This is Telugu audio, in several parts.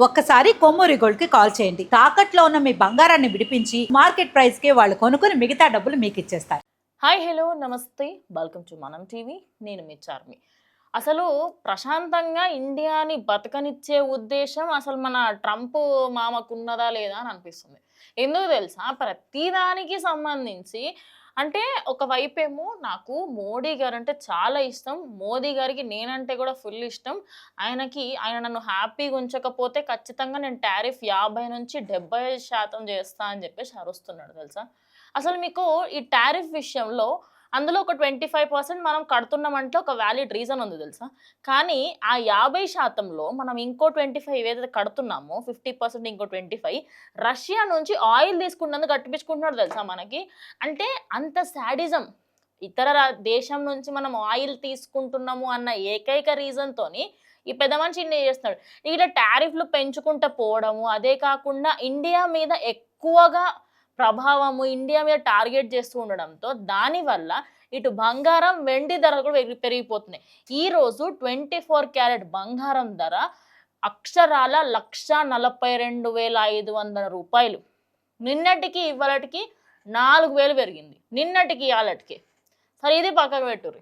ఒక్కసారి కొమ్మూరి గోల్డ్కి కాల్ చేయండి. తాకట్లో ఉన్న మీ బంగారాన్ని విడిపించి మార్కెట్ ప్రైస్కి వాళ్ళు కొనుక్కుని మిగతా డబ్బులు మీకు ఇచ్చేస్తారు. హాయ్ హలో నమస్తే. వెల్కమ్ టు మనం టీవీ. నేను మీ చార్మి. అసలు ప్రశాంతంగా ఇండియాని బతకనిచ్చే ఉద్దేశం అసలు మన ట్రంప్ మామకు ఉన్నదా లేదా అని అనిపిస్తుంది. ఎందుకు తెలుసా? ప్రతిదానికి సంబంధించి అంటే ఒకవైపేమో ఏమో నాకు మోడీ గారు అంటే చాలా ఇష్టం. మోదీ గారికి నేనంటే కూడా ఫుల్ ఇష్టం. ఆయనకి ఆయన నన్ను హ్యాపీగా ఉంచకపోతే ఖచ్చితంగా నేను టారిఫ్ యాభై నుంచి డెబ్బై శాతం చేస్తా అని చెప్పేసి అరుస్తున్నాడు తెలుసా? అసలు మీకు ఈ టారిఫ్ విషయంలో అందులో ఒక ట్వంటీ ఫైవ్ పర్సెంట్ మనం కడుతున్నామంటే ఒక వ్యాలిడ్ రీజన్ ఉంది తెలుసా? కానీ ఆ యాభై శాతంలో మనం ఇంకో ట్వంటీ ఫైవ్ ఏదైతే కడుతున్నామో ఫిఫ్టీ పర్సెంట్ ఇంకో ట్వంటీ ఫైవ్ రష్యా నుంచి ఆయిల్ తీసుకున్నందుకు కట్టిపించుకుంటున్నాడు తెలుసా మనకి? అంటే అంత శాడిజం. ఇతర దేశం నుంచి మనం ఆయిల్ తీసుకుంటున్నాము అన్న ఏకైక రీజన్తోని ఈ పెద్ద మనిషి ఇన్ని చేస్తున్నాడు. ఇలా టారిఫ్లు పెంచుకుంటూ పోవడము అదే కాకుండా ఇండియా మీద ఎక్కువగా ప్రభావము ఇండియా మీద టార్గెట్ చేస్తూ ఉండడంతో దానివల్ల ఇటు బంగారం వెండి ధరలు కూడా పెరిగి- పెరిగిపోతున్నాయి. ఈ రోజు ట్వంటీ ఫోర్ క్యారెట్ బంగారం ధర అక్షరాల లక్ష నలభై రెండు వేల ఐదు వందల రూపాయలు. నిన్నటికి ఇవాళకి నాలుగు వేలు పెరిగింది. నిన్నటికి ఇవాళకి సరే ఇది పక్కకు పెట్టుర్రి.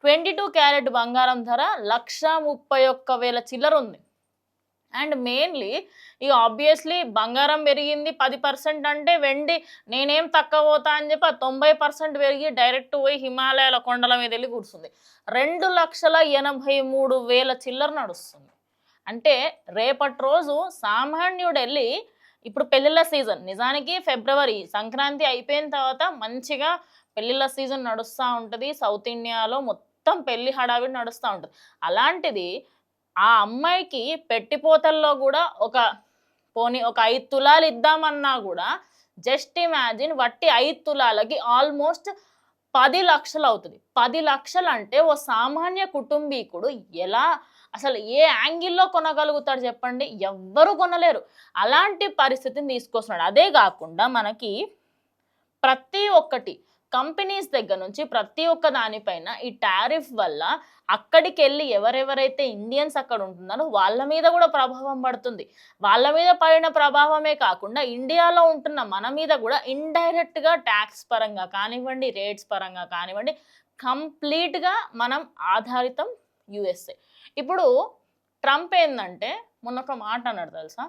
ట్వంటీ టూ క్యారెట్ బంగారం ధర లక్ష ముప్పై ఒక్క వేల చిల్లర ఉంది. అండ్ మెయిన్లీ ఇక ఆబ్వియస్లీ బంగారం పెరిగింది పది పర్సెంట్ అంటే వెండి నేనేం తక్కువ పోతా అని చెప్పి ఆ తొంభై పర్సెంట్ పెరిగి డైరెక్ట్ పోయి హిమాలయాల కొండల మీద వెళ్ళి కూర్చుంది. రెండు లక్షల ఎనభై మూడు వేల చిల్లర నడుస్తుంది. అంటే రేపటి రోజు సామాన్యుడు వెళ్ళి ఇప్పుడు పెళ్ళిళ్ళ సీజన్. నిజానికి ఫిబ్రవరి సంక్రాంతి అయిపోయిన తర్వాత మంచిగా పెళ్ళిళ్ళ సీజన్ నడుస్తూ ఉంటుంది. సౌత్ ఇండియాలో మొత్తం పెళ్ళి హడావిడి నడుస్తూ ఉంటుంది. అలాంటిది ఆ అమ్మాయికి పెట్టిపోతల్లో కూడా ఒక పోనీ ఒక ఐదు తులాలు ఇద్దామన్నా కూడా జస్ట్ ఇమాజిన్ వట్టి ఐదు తులాలకి ఆల్మోస్ట్ పది లక్షలు అవుతుంది. పది లక్షలు అంటే ఓ సామాన్య కుటుంబీకుడు ఎలా అసలు ఏ యాంగిల్లో కొనగలుగుతాడు చెప్పండి? ఎవ్వరు కొనలేరు. అలాంటి పరిస్థితిని తీసుకొస్తున్నాడు. అదే కాకుండా మనకి ప్రతి ఒక్కటి కంపెనీస్ దగ్గర నుంచి ప్రతి ఒక్క దానిపైన ఈ టారిఫ్ వల్ల అక్కడికి వెళ్ళి ఎవరెవరైతే ఇండియన్స్ అక్కడ ఉంటున్నారో వాళ్ళ మీద కూడా ప్రభావం పడుతుంది. వాళ్ళ మీద పడిన ప్రభావమే కాకుండా ఇండియాలో ఉంటున్న మన మీద కూడా ఇండైరెక్ట్గా ట్యాక్స్ పరంగా కానివ్వండి రేట్స్ పరంగా కానివ్వండి కంప్లీట్గా మనం ఆధారితం యుఎస్ఏ. ఇప్పుడు ట్రంప్ ఏంటంటే మొన్న ఒక మాట అన్నాడు తెలుసా?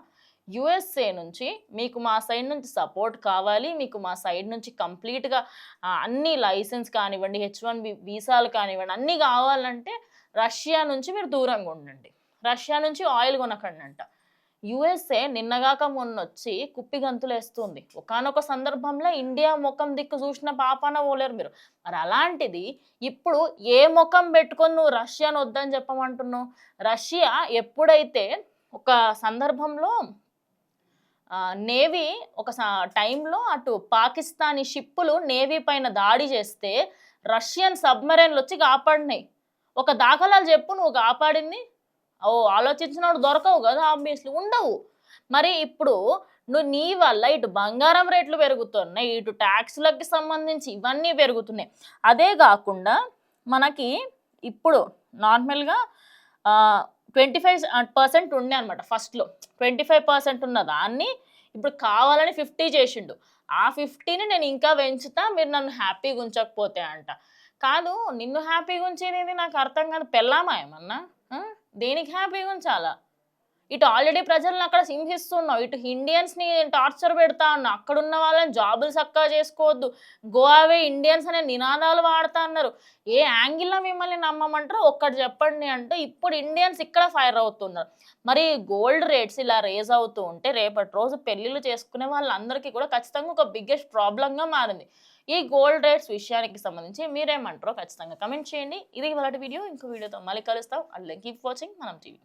యుఎస్ఏ నుంచి మీకు మా సైడ్ నుంచి సపోర్ట్ కావాలి మీకు మా సైడ్ నుంచి కంప్లీట్గా అన్ని లైసెన్స్ కానివ్వండి హెచ్ వన్ వీసాలు కానివ్వండి అన్నీ కావాలంటే రష్యా నుంచి మీరు దూరంగా ఉండండి. రష్యా నుంచి ఆయిల్ కొనకండి అంట. యుఎస్ఏ నిన్నగాక మొన్న వచ్చి కుప్పి గంతులు వేస్తుంది. ఒకనొక సందర్భంలో ఇండియా ముఖం దిక్కు చూసిన పాపాన పోలేరు మీరు. మరి అలాంటిది ఇప్పుడు ఏ ముఖం పెట్టుకొని నువ్వు రష్యాను వద్దని చెప్పమంటున్నావు? రష్యా ఎప్పుడైతే ఒక సందర్భంలో నేవీ ఒక టైంలో అటు పాకిస్తానీ షిప్పులు నేవీ పైన దాడి చేస్తే రష్యన్ సబ్మరైన్లు వచ్చి కాపాడినాయి. ఒక దాఖలాలు చెప్పు నువ్వు కాపాడింది? ఓ ఆలోచించినప్పుడు దొరకవు కదా ఆబ్వియస్లీ ఉండవు. మరి ఇప్పుడు నువ్వు నీ వల్ల ఇటు బంగారం రేట్లు పెరుగుతున్నాయి ఇటు ట్యాక్స్లకి సంబంధించి ఇవన్నీ పెరుగుతున్నాయి. అదే కాకుండా మనకి ఇప్పుడు నార్మల్గా ట్వంటీ ఫైవ్ పర్సెంట్ ఉండే అనమాట ఫస్ట్లో ట్వంటీ ఫైవ్ పర్సెంట్ ఉన్న దాన్ని ఇప్పుడు కావాలని ఫిఫ్టీ చేసిండు. ఆ ఫిఫ్టీని నేను ఇంకా పెంచుతా మీరు నన్ను హ్యాపీగా ఉంచకపోతే అంట. కాదు నిన్ను హ్యాపీగా ఉంచేది నాకు అర్థం కాదు. పెళ్ళామా ఏమన్నా? దేనికి హ్యాపీగా ఉంచాలా ఇటు ఆల్రెడీ ప్రజలను అక్కడ హింసిస్తున్నావు ఇటు ఇండియన్స్ని టార్చర్ పెడతా ఉన్నావు అక్కడ ఉన్న వాళ్ళని జాబులు చక్కగా చేసుకోవద్దు. గోవావే ఇండియన్స్ అనే నినాదాలు వాడుతా అన్నారు. ఏ యాంగిల్లో మిమ్మల్ని నమ్మమంటారో ఒక్కటి చెప్పండి అంటే ఇప్పుడు ఇండియన్స్ ఇక్కడ ఫైర్ అవుతున్నారు. మరి గోల్డ్ రేట్స్ ఇలా రేజ్ అవుతూ ఉంటే రేపటి రోజు పెళ్ళిళ్ళు చేసుకునే వాళ్ళందరికీ కూడా ఖచ్చితంగా ఒక బిగ్గెస్ట్ ప్రాబ్లంగా మారింది. ఈ గోల్డ్ రేట్స్ విషయానికి సంబంధించి మీరేమంటారో ఖచ్చితంగా కమెంట్ చేయండి. ఇది ఇవాళ వీడియో. ఇంకో వీడియోతో మళ్ళీ కలుస్తాం. అల్లే కీప్ వాచింగ్ మనం టీవీ